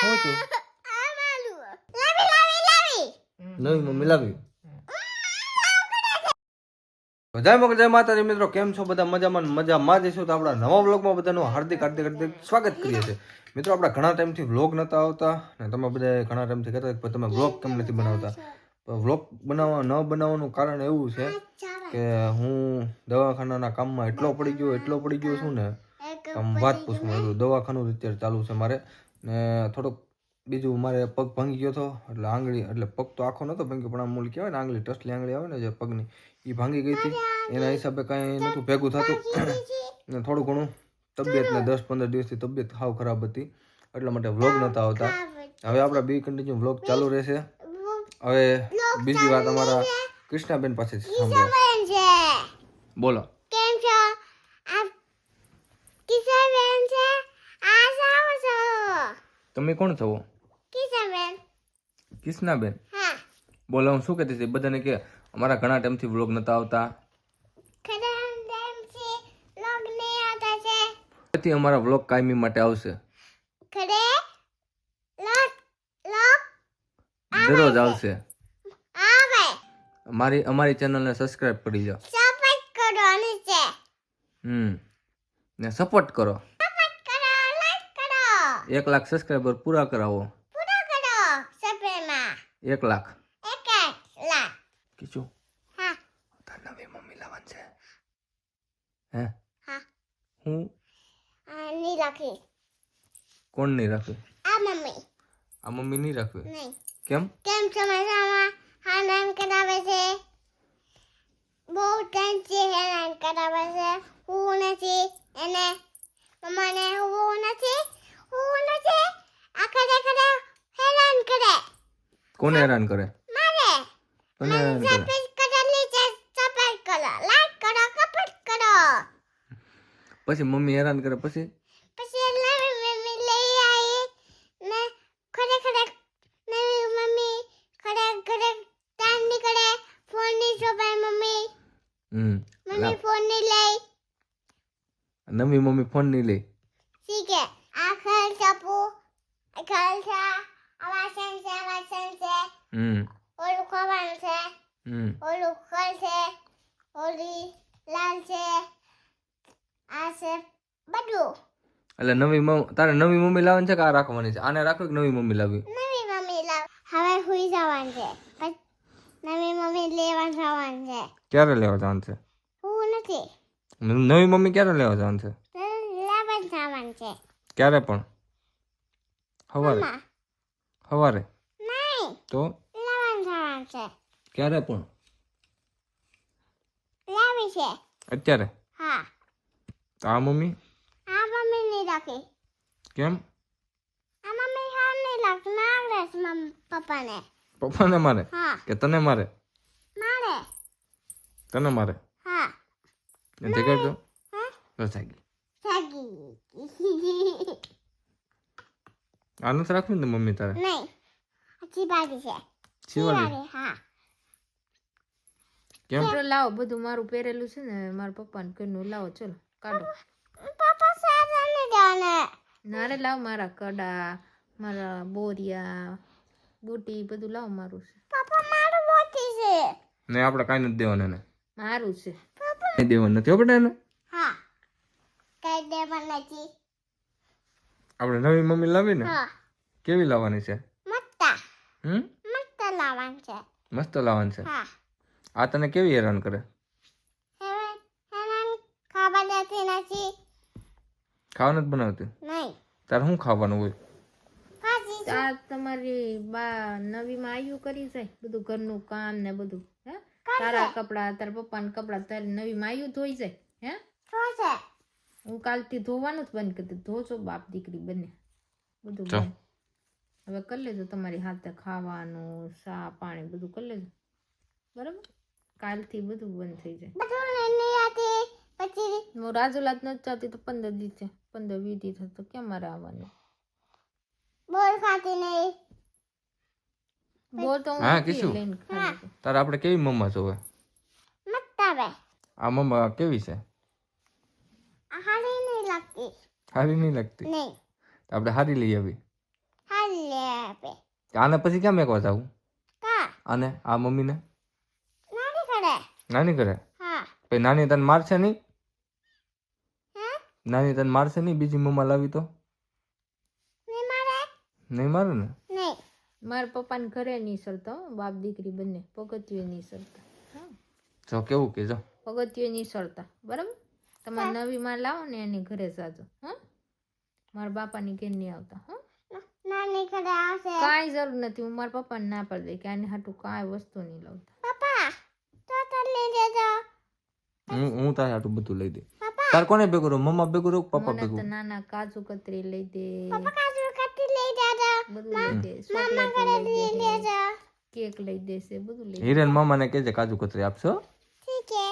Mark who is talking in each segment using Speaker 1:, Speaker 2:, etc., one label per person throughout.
Speaker 1: શું છું
Speaker 2: લાવી લાવી લાવી
Speaker 1: નવી મમ્મી લાવી. જય મગર જય માતાજી મિત્રો કેમ છો બધા? મજામાં મજામાં જઈશું તો આપણા નવા વ્લોગમાં બધાનું હાર્દિક હાર્દિક હાર્દિક સ્વાગત કરીએ છીએ. મિત્રો આપણા ઘણા ટાઈમથી વ્લોગ નતા આવતા ને તમે બધા ઘણા ટાઈમથી કહેતા કે તમે વ્લોગ કેમ નથી બનાવતા? વ્લોગ બનાવવા ન બનાવવાનું કારણ એવું છે કે હું દવાખાનાના કામમાં એટલો પડી ગયો એટલો પડી ગયો છું ને આમ વાત પૂછું દવાખાનું અત્યારે ચાલુ છે મારે. ને થોડોક બીજું મારે પગ ભાંગી ગયો હતો એટલે આંગળી એટલે પગ તો આખો નહોતો ભાંગ્યો પણ આમ મૂળ કહેવાય ને આંગળી ટસલી આંગળી આવે ને જે પગની એ ભાંગી ગઈ હતી. એના હિસાબે કાંઈ નહોતું ભેગું થતું. ને થોડું ઘણું તબિયત ને દસ પંદર દિવસથી તબિયત હાવ ખરાબ હતી એટલા માટે વ્લોગ નહોતા આવતા. હવે આપણા બી કન્ટિન્યુ વ્લોગ ચાલુ રહેશે. હવે બીજી વાત અમારા કૃષ્ણાબેન પાસેથી સાંભળો. બોલો
Speaker 2: કેમ છો આપ કિશોર બેન છે આ સાવ છો
Speaker 1: તમે કોણ થવો?
Speaker 2: કિશોર બેન હા.
Speaker 1: બોલો હું શું કહેતી હતી? બધાને કે અમારા ઘણા ટાઈમથી વ્લોગ નતા આવતા.
Speaker 2: ખરા બેન છે લોગ નહીં આવતા છે.
Speaker 1: તેથી અમારા વ્લોગ કાયમી માટે આવશે. દરરોજ આવશે.
Speaker 2: મારી
Speaker 1: અમારી ચેનલને સબસ્ક્રાઇબ કરી જાઓ
Speaker 2: સપોર્ટ કરો નીચે.
Speaker 1: હમ. ને સપોર્ટ કરો. એક લાખ સબસ્ક્રાઈબર પૂરા કરાવો.
Speaker 2: પૂરો કરો સપરેમાં
Speaker 1: એક લાખ.
Speaker 2: એક લાખ.
Speaker 1: કીચું
Speaker 2: હા.
Speaker 1: તાર નવી મમ્મી લાવવાની છે. હે?
Speaker 2: હા.
Speaker 1: હું?
Speaker 2: આ નહીં રાખી.
Speaker 1: કોણ નહીં રાખવી
Speaker 2: આ મમ્મી.
Speaker 1: આ મમ્મી નહીં રાખવી
Speaker 2: નહીં.
Speaker 1: કેમ?
Speaker 2: કેમ હા હેરાન કરાવે છે? બહુ ટેન્શન હેરાન કરાવે છે. હું નથી એને મમ્માને હું નથી હું નથી આ ખરે ખરે હેરાન કરે
Speaker 1: કોને હેરાન કરે?
Speaker 2: મારે.
Speaker 1: કોને હેરાન કરે? પછી મમ્મી હેરાન કરે પછી?
Speaker 2: નવી મમ્મી ફોન આવી ને ખરે ખરે નવી મમ્મી ખરે ખરે ટાઈમ નીકળે ફોનની શોભાય મમ્મી
Speaker 1: હમ
Speaker 2: મમ્મી ફોનની લઈ
Speaker 1: નવી મમ્મી ફોન નહીં લે
Speaker 2: ઠીક હે આ ખર ચપુ આ ખર છે આ વાસણ છે આ વાસણ છે
Speaker 1: હમ
Speaker 2: ઓલું ખવાનું છે
Speaker 1: હમ
Speaker 2: ઓલું ખર છે ઓલી લાલ છે આ છે બધું.
Speaker 1: એટલે નવી મમ્મી તારે નવી મમ્મી લાવવાની છે કે આ રાખવાની છે? આને રાખવી કે નવી મમ્મી લાવવી?
Speaker 2: નવી મમ્મી લાવ હવે હુઈ જવાનું છે. નવી મમ્મી લેવા જવાનું છે.
Speaker 1: ક્યારે લેવા જવાનું છે?
Speaker 2: હું નથી.
Speaker 1: નવી મમ્મી ક્યારે લેવા જવાનું છે?
Speaker 2: લેવા જવાનું છે.
Speaker 1: ક્યારે પણ? સવારે સવારે
Speaker 2: નહીં.
Speaker 1: તો?
Speaker 2: લેવા જવાનું છે.
Speaker 1: ક્યારે પણ?
Speaker 2: લાવી છે.
Speaker 1: અત્યારે?
Speaker 2: હા.
Speaker 1: તો મમ્મી?
Speaker 2: આ મમ્મી નહીં રાખે.
Speaker 1: કેમ?
Speaker 2: આ મમ્મી હા નહીં લાગતું મારે મમ્મી પપ્પાને.
Speaker 1: પપ્પાને મારે?
Speaker 2: હા.
Speaker 1: કે તને મારે?
Speaker 2: મારે.
Speaker 1: તને મારે?
Speaker 2: હા.
Speaker 1: ને તે
Speaker 2: કરજો.
Speaker 1: હા? તો
Speaker 2: થાકી
Speaker 1: થાકી આનંદ રાખવી ને મમ્મી તારે?
Speaker 2: નહીં. ચીબાડી છે. ચીબાડી હા.
Speaker 1: કેમ?
Speaker 3: લાવો બધું મારું પહેરેલું છે ને મારા પપ્પાને ઘરનું લાવો ચલો કાઢો.
Speaker 2: પપ્પા સારાને જાને
Speaker 3: નારે લાવ મારા કડા મારા બોરિયા બુટી બધું લાવ મારું છે.
Speaker 2: પપ્પા મારું બોટી છે.
Speaker 1: ને આપણે કાઈ નથી દેવાનું એને.
Speaker 3: મારું છે.
Speaker 1: કાંઈ દેવાનું નથી આપણે એને.
Speaker 2: હા. કાઈ દેવાનું નથી.
Speaker 1: આપણે નવી મમ્મી લાવી ને
Speaker 2: હા.
Speaker 1: કેવી લાવવાની છે?
Speaker 2: મસ્ત.
Speaker 1: હમ?
Speaker 2: મસ્ત લાવવાનું છે.
Speaker 1: મસ્ત લાવવાની છે?
Speaker 2: હા.
Speaker 1: આ તને કેવી હેરાન કરે?
Speaker 2: ખાવા નથી
Speaker 1: બનાવતી? તારે શું ખાવાનું હોય?
Speaker 3: આ તમારી બા નવીમાં આવ્યું કરી જાય બધું ઘરનું કામ ને બધું હે? તારા કપડા તારા પપ્પાના કપડા તારી નવીમાં આવ્યું ધોઈ જાય હે?
Speaker 2: શું છે.
Speaker 3: હું કાલથી ધોવાનું જ બંધ કરી દીધું. ધોજો બાપ દીકરી બંને. બધું. હવે કરી લેજો તમારી હાથે ખાવાનું ચા પાણી બધું કરી લેજો. બરાબર? કાલથી બધું બંધ થઈ જાય.
Speaker 2: બધું નહીં આતી પછી
Speaker 3: હું રાજુલાત નથી ચાહતી તો પંદર છે પંદર વીસ દી થતો કેમ મારે આવવાનું?
Speaker 2: બોલ ખાતી નહીં
Speaker 3: બોલ તો હા,
Speaker 1: કીશું. તારે આપણે કેવી મમ્મા જોવે?
Speaker 2: મત્તા બે
Speaker 1: આ મમ્મા કેવી છે?
Speaker 2: હારી નહીં લાગતી.
Speaker 1: સારી નહીં લાગતી?
Speaker 2: નહીં
Speaker 1: આપણે સારી લઈ આવી.
Speaker 2: હારી આપે
Speaker 1: આને પછી કેમ મેકવા જાવું? અને આ મમ્મીને?
Speaker 2: નાની કરે
Speaker 1: પછી નાની તને મારશે નહીં? નાની તને મારશે નહીં બીજી મમ્મા લાવી તો?
Speaker 2: નહીં મારે.
Speaker 1: ને?
Speaker 2: મારા
Speaker 3: મારા પપ્પાને ઘરે નહીં સરતો હો, બાપ દીકરી બંને પગથિયે નહીં સરતા
Speaker 1: જો કેવું કે જો.
Speaker 3: પગથિયે નહીં સરતા બરાબર? તમારે નવી માં લાવો ને એની ઘરે સાજો હા? મારા બાપાની ઘેર નહીં આવતા હા?
Speaker 2: ના-
Speaker 3: કાંઈ જરૂર નથી હું મારા પપ્પાને ના પાડી દઈ કે આની હાટું કાંઈ વસ્તુ નહીં લાવતા.
Speaker 2: પપ્પા લઈ
Speaker 1: હું હું તારે આટલું બધું લઈ દે. તાર કોને ભેગું રહું મમ્મા ભેગું રહું પપ્પા
Speaker 3: મને તો નાના કાજુ કતરી લઈ દે.
Speaker 2: પપ્પા કાજુ કતરી લઈ દેજો
Speaker 3: બધું લઈ દે
Speaker 2: મામા
Speaker 3: ચોકલેટ
Speaker 2: કરે
Speaker 3: લઈ
Speaker 2: લઈ
Speaker 3: દે. કેક લઈ દેશે બધું લઈ.
Speaker 1: હિરેન મામાને કહેજે કાજુ કતરી આપશો?
Speaker 2: ઠીક છે.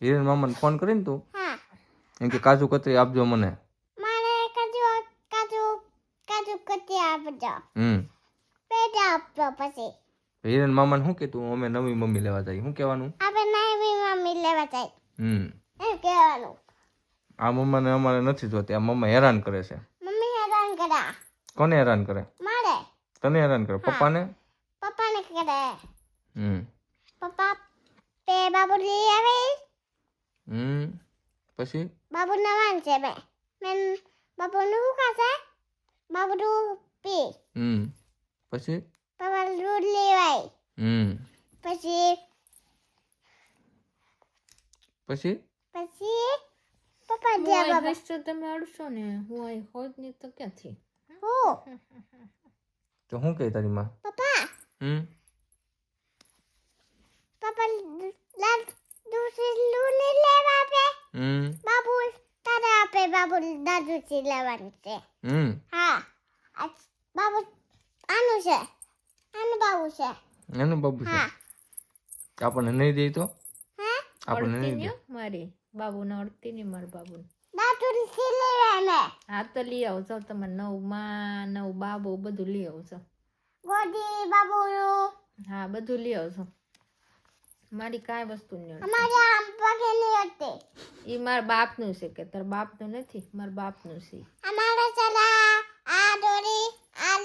Speaker 1: હિરેન મામાને ફોન કરીને તું?
Speaker 2: હા.
Speaker 1: એમ કે કાજુ કતરી આપજો મને.
Speaker 2: મારે કાજુ કાજુ કાજુ કતરી આપજો.
Speaker 1: હમ.
Speaker 2: પેડા આપજો પછી.
Speaker 1: હિરેન મામાને શું કીધું અમે નવી મમ્મી લેવા જઈએ. શું કહેવાનું?
Speaker 2: આપણે મમ્મી લેવા જાય
Speaker 1: હમ.
Speaker 2: એમ કહેવાનું.
Speaker 1: આ મમ્માને અમારે નથી જોતી આ મમ્મા હેરાન કરે છે.
Speaker 2: મમ્મી હેરાન કરે.
Speaker 1: કોને હેરાન કરે?
Speaker 2: મારે.
Speaker 1: તને હેરાન કરે? પપ્પાને?
Speaker 2: પપ્પાને કરે.
Speaker 1: હમ.
Speaker 2: પપ્પા પે બાબુ લઈ આવે?
Speaker 1: હમ. પછી?
Speaker 2: બાબુ નવાન છે બે. મેં બાબુ નું શું છે બાબુ નું પી.
Speaker 1: હમ. પછી?
Speaker 2: પપ્પા દૂધ લેવાય.
Speaker 1: હમ.
Speaker 2: પછી
Speaker 1: પછી?
Speaker 2: પછી પપ્પા
Speaker 3: હું
Speaker 2: દે બાબા.
Speaker 3: હસતો તમે અડશો ને હું અહીં હોત ને તો ક્યાંથી?
Speaker 2: હો?
Speaker 1: તો શું કહે તારી માં?
Speaker 2: પપ્પા.
Speaker 1: હમ?
Speaker 2: પપ્પા લાલ દૂધ નહીં લેવા આપે.
Speaker 1: હમ?
Speaker 2: બાબુ તારા આપે બાબુ દાદુ થી લેવાનું છે.
Speaker 1: હમ?
Speaker 2: હા. આ બાબુ આનું છે. આનું બાબુ છે.
Speaker 1: એનું બાબુ છે?
Speaker 2: હા.
Speaker 1: આપણને નહીં દે તો?
Speaker 2: હા
Speaker 1: આપણને નહીં
Speaker 3: મારી બાબુને અડતી નહીં મારા બાબુને. હા તો લઈ આવો છો તમે નવમાં નવ બાબુ બધું લઈ આવો છો હા બધું લઈ આવો છો મારી કાંઈ વસ્તુ નહીં એ મારા બાપનું છે કે તારા બાપનું નથી મારા બાપનું છે.
Speaker 2: અમારે ચલા આ દોરી આ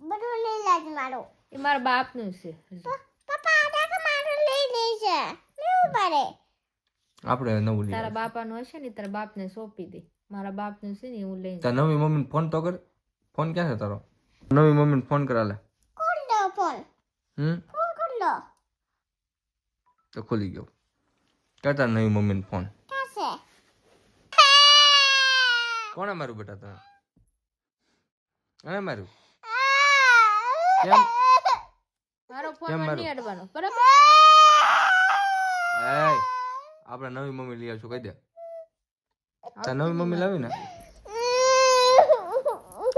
Speaker 2: બધું નહીં લાજ મારું.
Speaker 3: એ મારા બાપનું છે હજુ.
Speaker 2: પપ્પા આ મારું લઈ છે. લેવું પડે
Speaker 1: આપણે નવું લઈ
Speaker 3: તારા બાપાનું હશે ને તારા બાપને સોંપી દે. મારા બાપનું છે ને હું લઈને
Speaker 1: તાર નવી મમ્મીને ફોન તો કર. ફોન ક્યાં છે તારો? નવી મમ્મીને ફોન કરાલે
Speaker 2: ખોલ દો ફોન
Speaker 1: હમ?
Speaker 2: ફોન ખોલ દો?
Speaker 1: તો ખુલી ગયો. કર તાર નવી મમ્મીને ફોન
Speaker 2: ક્યાં
Speaker 1: કોણે માર્યું બેટા તને? કોણે માર્યું?
Speaker 2: છે
Speaker 1: કેમ?
Speaker 3: મારો ફોન
Speaker 1: કેમ મારું?
Speaker 3: નહીં અડવાનો. બરાબર?
Speaker 1: એય આપણે નવી મમ્મી લઈ આવશું કહી દે. તાર નવી મમ્મી લાવી ને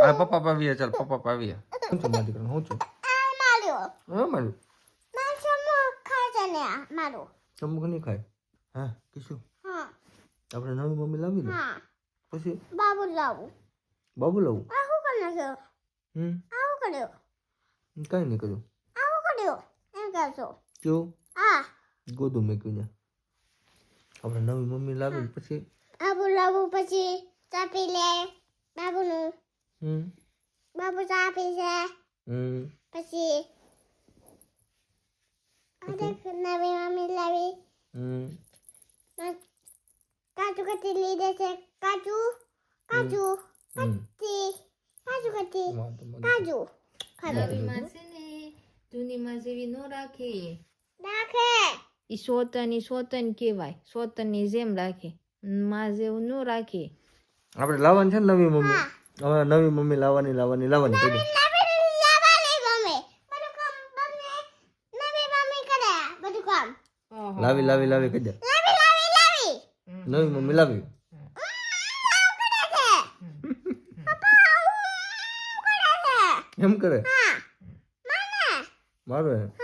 Speaker 1: આ પપ્પા પાવીએ ચાલ પપ્પા પાવીએ. હું છું મારી દીકરાને હું છું? હા મારું. ચમક નહીં ખાય? હા કીશું.
Speaker 2: હા
Speaker 1: આપણે નવી મમ્મી લાવી ને પછી?
Speaker 2: બાબુ લાવું.
Speaker 1: બાબુ લાવું
Speaker 2: આ શું કરી છે
Speaker 1: હમ?
Speaker 2: આ શું કર્યો
Speaker 1: કઈ નહીં કર્યું.
Speaker 2: આ શું કર્યો. એમ કહેશો?
Speaker 1: કેવું?
Speaker 2: આ
Speaker 1: ગોદું મૂક્યું ને આપણે નવી મમ્મી લાવી પછી
Speaker 2: બાબુ લાવું પછી ચાપી લે બાબુનું.
Speaker 1: હમ.
Speaker 2: બાબુ ચાપી છે
Speaker 1: હમ.
Speaker 2: પછી આ નવી મમ્મી લાવી.
Speaker 1: હમ.
Speaker 2: કાજુ કતરી લીધે છે. કાજુ કાજુ
Speaker 1: હમ.
Speaker 2: કતરી કાજુ
Speaker 1: નહીં.
Speaker 2: કાજુ.
Speaker 3: નવી માં છે ને જૂની માં જેવી ન રાખે.
Speaker 2: નાખે
Speaker 3: ઈ સોતન ઈ સોતન કહેવાય. સોતનની જેમ રાખે. માં જેવું ન રાખે.
Speaker 1: આપણે લાવવાની છે ને નવી મમ્મી? હવે નવી મમ્મી લાવવાની લાવવાની લાવવાની
Speaker 2: કરે. બધું કામ.
Speaker 1: લાવી લાવી લાવી કહી દે
Speaker 2: લાવી લાવી. લાવી
Speaker 1: નવી મમ્મી લાવી. એમ કરે? મારું હે
Speaker 3: મારી?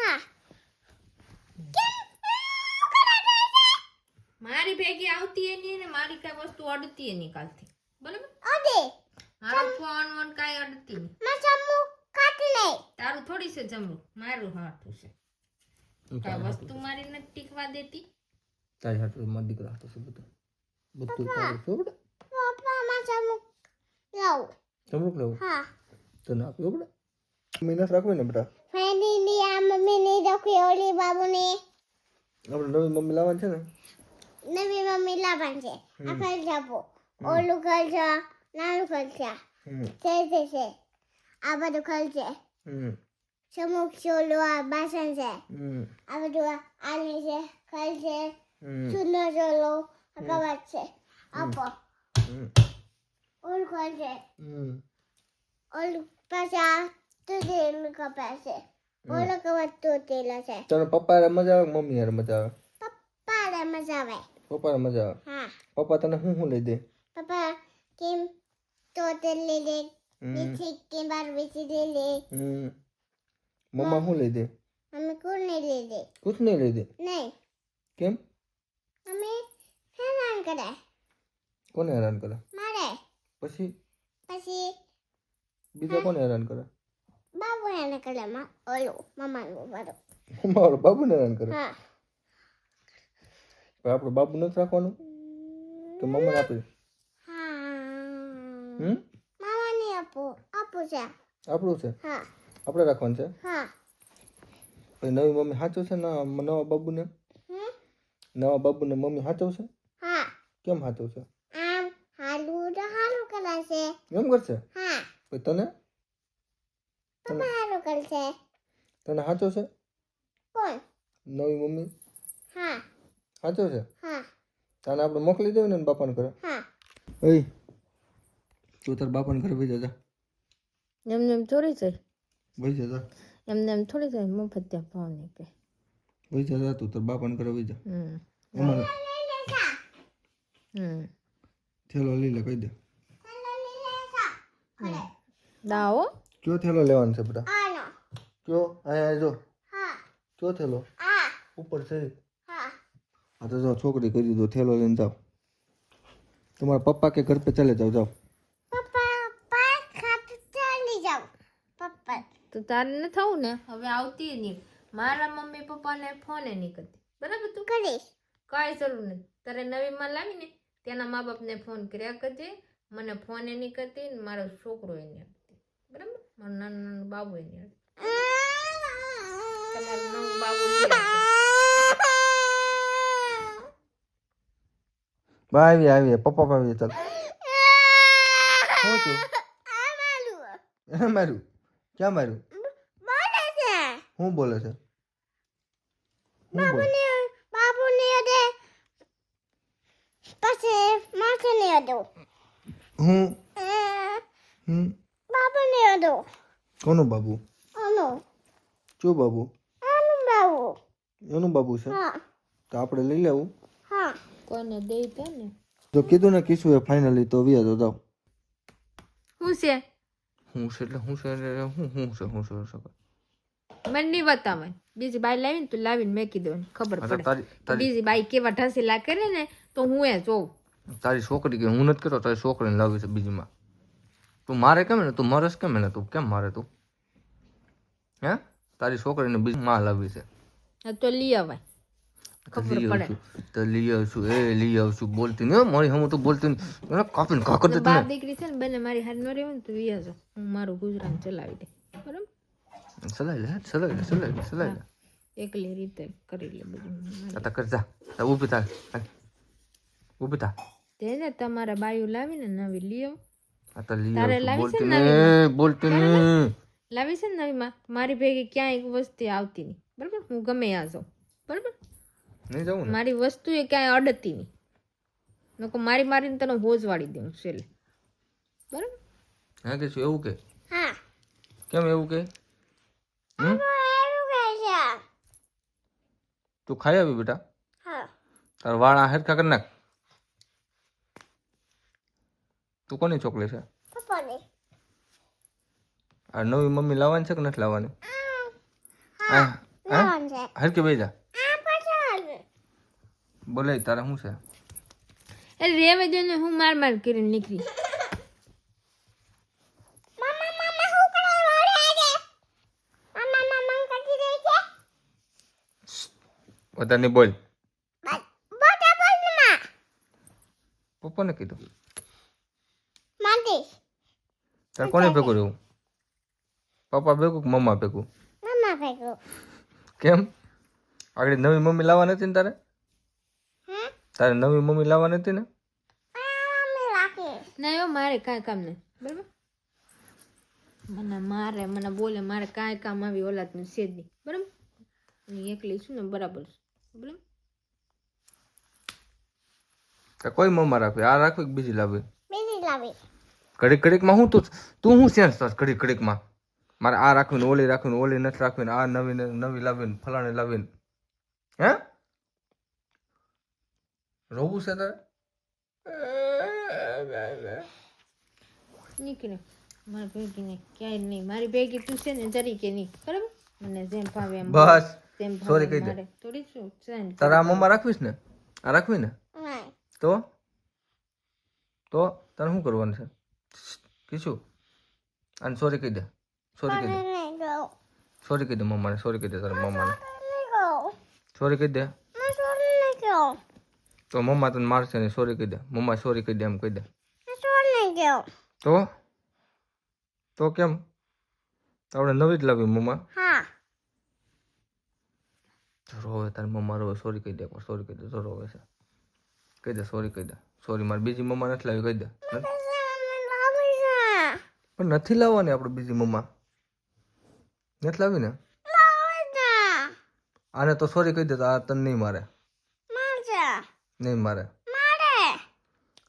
Speaker 3: આવતી એની ને મારી કઈ વસ્તુ અડતી એની કાલથી. બરાબર?
Speaker 2: અડે.
Speaker 3: મારો ફોન વોન કાંઈ અડતી નહીં.
Speaker 2: મચમુ કાટી લે
Speaker 3: તારું થોડી છે જમવું. મારું હાથું છે. કઈ વસ્તુ મારી નથી ટીકવા દેતી.
Speaker 1: તારી હાથું મત દીકરા હાથું છે બધું. બધું તારું છે બેટા?
Speaker 2: પપ્પા મચમુ લાવ
Speaker 1: ચમરૂક લાવ
Speaker 2: હા.
Speaker 1: તો ના પીઓ મમ્મી નથી રાખવી ને બેટા?
Speaker 2: ની આ મમ્મીની રાખી ઓલી બાબુની
Speaker 1: આપણે નવી મમ્મી લાવવાની છે ને?
Speaker 2: નવી મમ્મી લાવવાની છે આ ખર્ચ આપો ઓલું ખર્ચ નાનું ખર્ચ
Speaker 1: હમ
Speaker 2: છે છે છે આ બધું ખર્ચ છે
Speaker 1: હમ
Speaker 2: સમુક ચોલું આ બાસણ છે
Speaker 1: હમ
Speaker 2: આ બધું આ- આની છે ખર્ચ છે
Speaker 1: હમ
Speaker 2: ચૂનો ચોલો આ કબાટ છે આપો
Speaker 1: હમ
Speaker 2: ઓલું ખર્ચ છે
Speaker 1: હમ
Speaker 2: ઓલું પાછા આ તૂટેલું કપાટ છે ઓલું કબાટ તૂટેલો છે
Speaker 1: તને પપ્પા હારે મજા આવે. કે
Speaker 2: હા.
Speaker 1: પપ્પા તને શું શું લઈ દે?
Speaker 2: પપ્પા કેમ? તોતેલ લઈ દે
Speaker 1: હમ.
Speaker 2: બીજી કેમ બાર બીજી લઈ લે.
Speaker 1: મમ્મા શું લઈ દે?
Speaker 2: અમે કોણ નહીં લઈ દે.
Speaker 1: કુછ નહીં લઈ દે?
Speaker 2: નહીં.
Speaker 1: કેમ?
Speaker 2: અમે હેરાન કરે.
Speaker 1: કોને હેરાન કરે?
Speaker 2: મારે.
Speaker 1: પછી?
Speaker 2: પછી?
Speaker 1: બીજા કોને હેરાન કરે?
Speaker 2: બાબુ હેરાન કરે. ઓલું બાબુ બધું
Speaker 1: બાબુ બાબુને હેરાન કરે?
Speaker 2: હા.
Speaker 1: પણ આપણે બાબુ નથી રાખવાનું? કે મમ્માને આપી?
Speaker 2: હા.
Speaker 1: હમ?
Speaker 2: મામાને આપો. આપો છે.
Speaker 1: આપણું છે?
Speaker 2: હા.
Speaker 1: આપણે રાખવાનું છે?
Speaker 2: હા.
Speaker 1: પછી નવી મમ્મી સાચો છે ને નવા બાબુને? નવા બાબુને મમ્મી સાચું છે?
Speaker 2: હા.
Speaker 1: કેમ સાચું છે?
Speaker 2: આમ હાલું તો હાલું કરે છે
Speaker 1: એમ કરશે?
Speaker 2: હા.
Speaker 1: પછી તને?
Speaker 2: પપ્પા હાલું કરશે.
Speaker 1: તને સાચો છે?
Speaker 2: કોણ?
Speaker 1: નવી મમ્મી?
Speaker 2: હા.
Speaker 1: સાચું છે?
Speaker 2: હા.
Speaker 1: તને આપણે મોકલી દેવું ને બાપાને ઘરે?
Speaker 2: હા.
Speaker 1: ઓય. તું તાર બાપાને ઘરે ભઈ જા
Speaker 3: એમને એમ થોડી છે
Speaker 1: ભઈ જા
Speaker 3: એમને એમ થોડી જાય મફત ત્યાં ભાવ નહીં કે
Speaker 1: ભઈ જા તું તાર બાપાને ઘરે ભઈ જા.
Speaker 3: હમ. હમ.
Speaker 1: થેલો લઈ લે કહી દે.
Speaker 3: દાવો
Speaker 1: કયો થેલો લેવાનો છે
Speaker 2: બધા
Speaker 1: કયો? અહીંયા જો. કયો થેલો? ઉપર છે
Speaker 2: હા
Speaker 1: આ તો જાઓ છોકરી કરી દો થેલો લઈને જાઓ. તમારા પપ્પા કે ઘર પે ચાલે જાઓ જાઓ.
Speaker 3: તો તારે ન થવું ને? હવે આવતી નહીં. મારા મમ્મી પપ્પાને ફોને નહીં કરતી. બરાબર તું?
Speaker 2: કરીશ.
Speaker 3: કાંઈ જરૂર નથી તારે નવી માં લાવીને તેના મા બાપને ફોન કર્યા કરજે. મને ફોન નહીં કરતી ને મારો છોકરો એ નહીં આપતી બરાબર? મારો નાનો નાનો બાબુ એ નહીં આપતી તમારો નવું બાબુ લઈ આવજો.
Speaker 1: બા આવી આવી પપ્પા આવી ચાલ. શું એને માર્યું ક્યાં માર્યું હું બોલે છે? શું બોલે?
Speaker 2: બાબુને દે પછી માથે ને દો
Speaker 1: હું? હમ
Speaker 2: બાબુને દો
Speaker 1: કોનો બાબુ?
Speaker 2: આનો.
Speaker 1: શું બાબુ?
Speaker 2: આનો બાબુ.
Speaker 1: એનું બાબુ છે?
Speaker 2: હા.
Speaker 1: તો આપણે લઈ લેવું?
Speaker 2: હા.
Speaker 3: કોઈને દે તે ને?
Speaker 1: જો કીધું ને કીશું એ ફાઇનલી તો વ્યા તો જાઓ
Speaker 3: શું છે?
Speaker 1: હું છે એટલે હું છે એટલે હું હું છે હું છે શું
Speaker 3: મને નહીં બતાવે બીજી બાઈ લાવીને તું લાવીને મેકી દો ખબર પડે.
Speaker 1: તારી
Speaker 3: તો બીજી બાઈ કેવા ઢસેલા કરે ને તો હું એ જોઉં.
Speaker 1: તારી છોકરી કે હું નથી કરતો તારી છોકરીને લાવી છે બીજીમાં. તું મારે કેમ ને તું મરસ કેમ ને તું કેમ મારે તું? હે? તારી છોકરીને બીજી માં લાવી છે.
Speaker 3: આ તો લઈ અવાય
Speaker 1: તો
Speaker 3: ખબર પડે.
Speaker 1: તો લઈ આવશું. એ લઈ આવશું. બોલતી નહીં મારી હમ તો બોલતી નહીં કાપીને ઘા દે
Speaker 3: બાપ દીકરી છે ને બંને મારી હાથ ન રહેવું ને તો વિયા હું મારું ગુજરાન ચલાવી દે બરાબર?
Speaker 1: ચલાવી લે ચલાવી લે ચલાવી લે ચલાવી લે.
Speaker 3: એકલી રીતે કરી લે બધું.
Speaker 1: આ કર જા. જા ઊભી થા ઊભી થા.
Speaker 3: તે તમારા બાયું લાવીને નવી લઈ આવો.
Speaker 1: આ તો લઈ બોલતી
Speaker 3: ને
Speaker 1: નવી બોલતી
Speaker 3: લાવી છે ને નવીમાં મારી ભેગી ક્યાંય એક વસ્તુ આવતી નહીં. બરાબર? હું ગમે આ જાઉં.
Speaker 1: નહીં જવું ને?
Speaker 3: મારી વસ્તુ એ ક્યાંય અડતી નહીં. નકો મારી મારીને તને હોજવાડી દઉં છેલ્લે. બરાબર?
Speaker 1: હા કે શું એવું કે?
Speaker 2: હા.
Speaker 1: કેમ એવું કે? તું ખાઈ આવી બેટા?
Speaker 2: હા.
Speaker 1: તાર વાળ આહેર હરખા કરી નાખ. તું કોની છોકરી છે?
Speaker 2: પપ્પાની.
Speaker 1: આ નવી મમ્મી લાવવાની છે કે નથી લાવવાની?
Speaker 2: હા
Speaker 1: હા હા?
Speaker 2: લાવવાનું છે
Speaker 1: હરકે બે જા
Speaker 2: આ પચાસ
Speaker 1: બોલે તારે શું છે?
Speaker 3: અરે રેવા દે ને હું માર માર કરીને નીકળી.
Speaker 1: નહીં બોલ.
Speaker 2: બોટા બોલ મમ્મા
Speaker 1: પપ્પાને કીધું. તારે કોને ભેગું રહેવું? પપ્પા ભેગું કે મમ્મા ભેગું?
Speaker 2: મમ્મા ભેગું.
Speaker 1: કેમ? આગળ નવી મમ્મી લાવવા નથી ને તારે? તારે નવી મમ્મી લાવવાની હતી ને?
Speaker 3: ના એવો મારે કાંઈ કામ નહીં. બરાબર? મને મારે મને બોલે મારે કાંઈ કામ આવી ઓલાદનું છે જ નહીં બરાબર? હું એકલી છું ને બરાબર છે. બરાબર?
Speaker 1: કોઈ મમ્મા રાખવી આ રાખવી કે બીજી લાવવી
Speaker 2: બીજી લાવી.
Speaker 1: ઘડીક ઘડીકમાં હું તું તું હું સેન્સ થશ ઘડીક ઘડીકમાં? મારે આ રાખવીને ઓલી રાખવીને ઓલી નથી રાખવીને આ નવી નવી લાવીને ફલાણી લાવીને. હે? રોવું છે તારે
Speaker 3: નીકળે મારી ભેગી નહીં ક્યાંય નહીં. મારી ભેગી તું છે ને તરીકે નહીં. બરાબર? મને જેમ ફાવે એમ
Speaker 1: બસ.
Speaker 3: તેમ સોરી
Speaker 1: કહી દે.
Speaker 3: થોડી શું? છે.
Speaker 1: તારા મમ્મા રાખવીશ ને? આ રાખવી ને? તો? તો તારે શું કરવાનું છે? કીશું અને સોરી કહી દે. સોરી કહી દે. સોરી કહી દે મમ્માને સોરી કહી દે તારા મમ્માને સોરી કહી દે.
Speaker 2: સોરી નહીં ગયો
Speaker 1: તો મમ્મા તને મારશે ને સોરી કહી દે. મમ્મા સોરી કહી દે એમ કહી દે.
Speaker 2: સોરી
Speaker 1: તો? તો કેમ? આપણે નવી જ લાવી મમ્મા. રોવે તારી મમ્મા રોવે સોરી કહી દે સોરી કહી દે તો રોવે છે. કહી દે સોરી કહી દે. સોરી મારી બીજી મમ્મા નથી લાવી કહી દે. પણ નથી લાવવાની આપણે બીજી મમ્મા. નથી લાવી ને આને તો સોરી કહી દે તો આ તને નહીં મારે. નહીં મારે.
Speaker 2: મારે.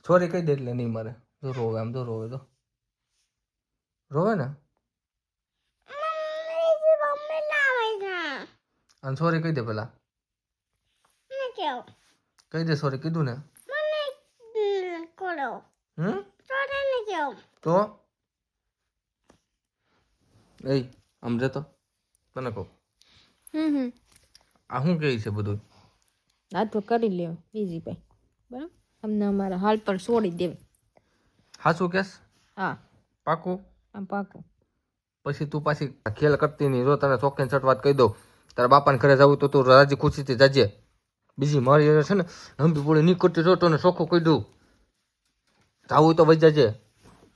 Speaker 1: સોરી કહી દે એટલે નહીં મારે. જો રોવે આમ જો રોવે તો રોવે ને? અને સોરી કહી દે પેલા. કહી દે સોરી કીધું ને.
Speaker 2: હમ,
Speaker 1: તો? એ આમ જતો. તને કહું. આ શું કહે છે બધું?
Speaker 3: આ તો કરી લેવ બીજી ભાઈ બરાબર? અમને અમારા હાલ પર છોડી દેવી.
Speaker 1: હાચું કેસ?
Speaker 3: હા.
Speaker 1: પાકું?
Speaker 3: આમ પાકું.
Speaker 1: પછી તું પાછી ખેલ કરતી નહીં. જો તને ચોખ્ખી છઠ વાત કહી દઉં તારા બાપાને ઘરે જવું તો તું રાજી ખુશીથી જાજે. બીજી મારી છે ને હંભી બોલી નહીં કરતી જો તને ચોખ્ખું કહી દઉં. જવું તો વહી જાજે.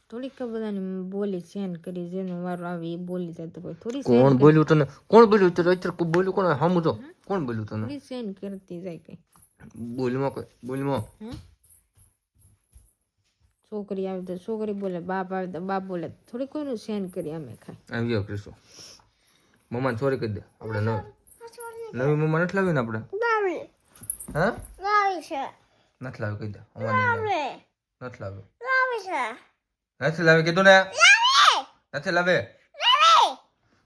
Speaker 3: થોડીક બધાની બોલી સેન કરી જેનો વારો આવે એ બોલી જાય તો થોડી
Speaker 1: કોણ બોલ્યું તને કોણ બોલ્યું તને અત્યારે કોઈ બોલ્યું કોણ સમજો કોણ બોલ્યું તને
Speaker 3: થોડી સેન કરતી જાય કઈ
Speaker 1: બોલમાં કોઈ બોલમાં
Speaker 3: છોકરી આવે તો છોકરી બોલે બાપ આવે તો બાપ બોલે થોડી કોઈનું સેન કરી અમે ખાય
Speaker 1: આવી ગયો ક્રિશો મમ્માને છોરી કરી દે આપણે નવી નવી મમ્મા નથી લાવી ને આપણે
Speaker 2: લાવી
Speaker 1: હા
Speaker 2: લાવી છે
Speaker 1: નથી લાવી કહી દે અમારી નથી લાવી
Speaker 2: લાવી છે
Speaker 1: નથી લાવી કીધું ને? નથી લાવે?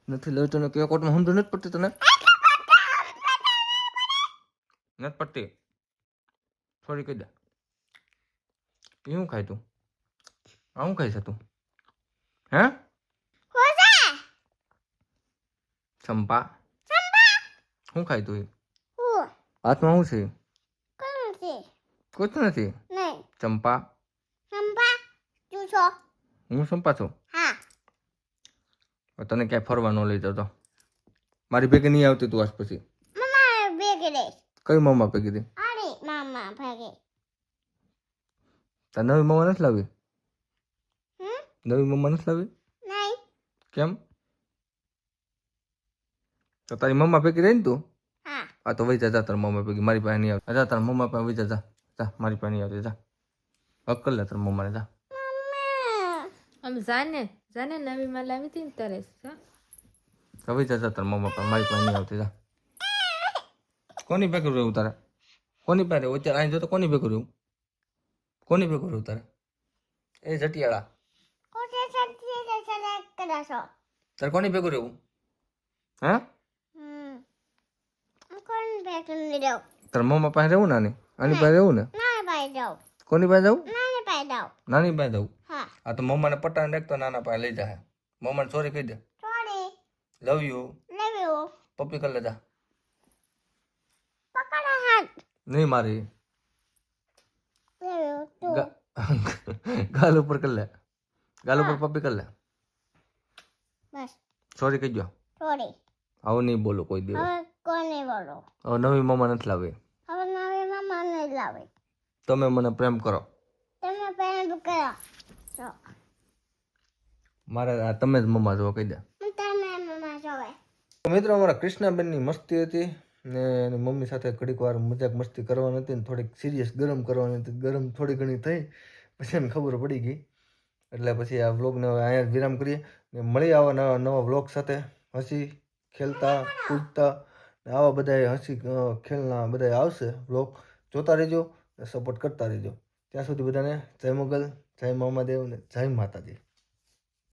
Speaker 1: નથી લાવી તને કેવા કોર્ટમાં સમજ નથી પડતી તને? નથી પડતી. સોરી કહી દે. શું ખાય તું? આવું ખાય છે તું? હે? ચંપા. શું ખાય તું હાથમાં શું છે? કશું નથી? ચંપા. હું ચંપા છું
Speaker 2: હા.
Speaker 1: તને ક્યાંય ફરવા ન લઈ જતો. મારી ભેગી નહીં આવતી તું આજ પછી. કઈ મમ્મા ભેગી હતી તારે નવી મમ્મા નથી લાવી? નવી મમ્મા નથી લાવી? કેમ? તો તારી મમ્મા ભેગી રહી ને તું?
Speaker 2: હા.
Speaker 1: આ તો વહી જા તારા મમ્મા ભેગી. મારી પાસે નહીં આવતી. જા તારા મમ્મા પાસે વહી જા જા. મારી પાસે નહીં આવતી. જા. અક્કલ લે તારા મમ્માને જા.
Speaker 3: આમ જાને જાને નવી માં લાવી હતી ને તારે હા?
Speaker 1: જા. વહી જા જા તારા મમ્મા પાસે મારી પાસે નહીં આવતી જા. કોની ભેગું રહેવું તારે? કોની પાસે રહેવું? અત્યારે અહીં જો તો કોની ભેગું રહેવું? કોની ભેગું રહેવું તારે? એ જટિયાળા. તારે કોની ભેગું રહેવું? હે? તારા મમ્મા પાસે રહેવું નાની? આની પાસે રહેવું ને?
Speaker 2: ના
Speaker 1: કોની પાસે જવું
Speaker 2: ભાઈ જાઓ
Speaker 1: નાની પાઈ દઉં
Speaker 2: હા.
Speaker 1: આ તો મમ્માને પટાને રાખતો નાના પાસે લઈ જાય મમ્માને સોરી કહી દે.
Speaker 2: Sorry
Speaker 1: love you
Speaker 2: love you
Speaker 1: પપ્પી કર લેજા
Speaker 2: પકડા હાથ.
Speaker 1: નહીં મારી.
Speaker 2: તું
Speaker 1: ગાલ ઉપર કરી લે. ગાલ ઉપર પપ્પી કર લે.
Speaker 2: બસ.
Speaker 1: સોરી કહી દો.
Speaker 2: સોરી
Speaker 1: આવું નહીં બોલો કોઈ દિવસ.
Speaker 2: હવે કોને બોલો?
Speaker 1: હવે નવી મમ્મા નથી લાવી.
Speaker 2: હવે નવી મમ્મા નહીં લાવે.
Speaker 1: તમે મને પ્રેમ કરો.
Speaker 2: તમે કરો
Speaker 1: મારે તમે જ મમ્મા જોવા કહી દે.
Speaker 2: હું તાર
Speaker 1: તો મિત્રો અમારા કૃષ્ણાબેનની મસ્તી હતી ને એની મમ્મી સાથે ઘડીક વાર મજાક મસ્તી કરવાની હતી ને થોડીક સિરિયસ ગરમ કરવાની હતી. ગરમ થોડી ઘણી થઈ પછી એને ખબર પડી ગઈ. એટલે પછી આ વ્લોગને હવે અહીંયા વિરામ કરીએ. ને મળી આવા નવા નવા વ્લોગ સાથે હસી ખેલતા કૂદતા ને આવા બધા હસી ખેલના બધા આવશે વ્લોગ જોતા રહેજો સપોર્ટ કરતા રહેજો. ત્યાં સુધી બધાને જય મોગલ જય મામાદેવ ને જય માતાજી.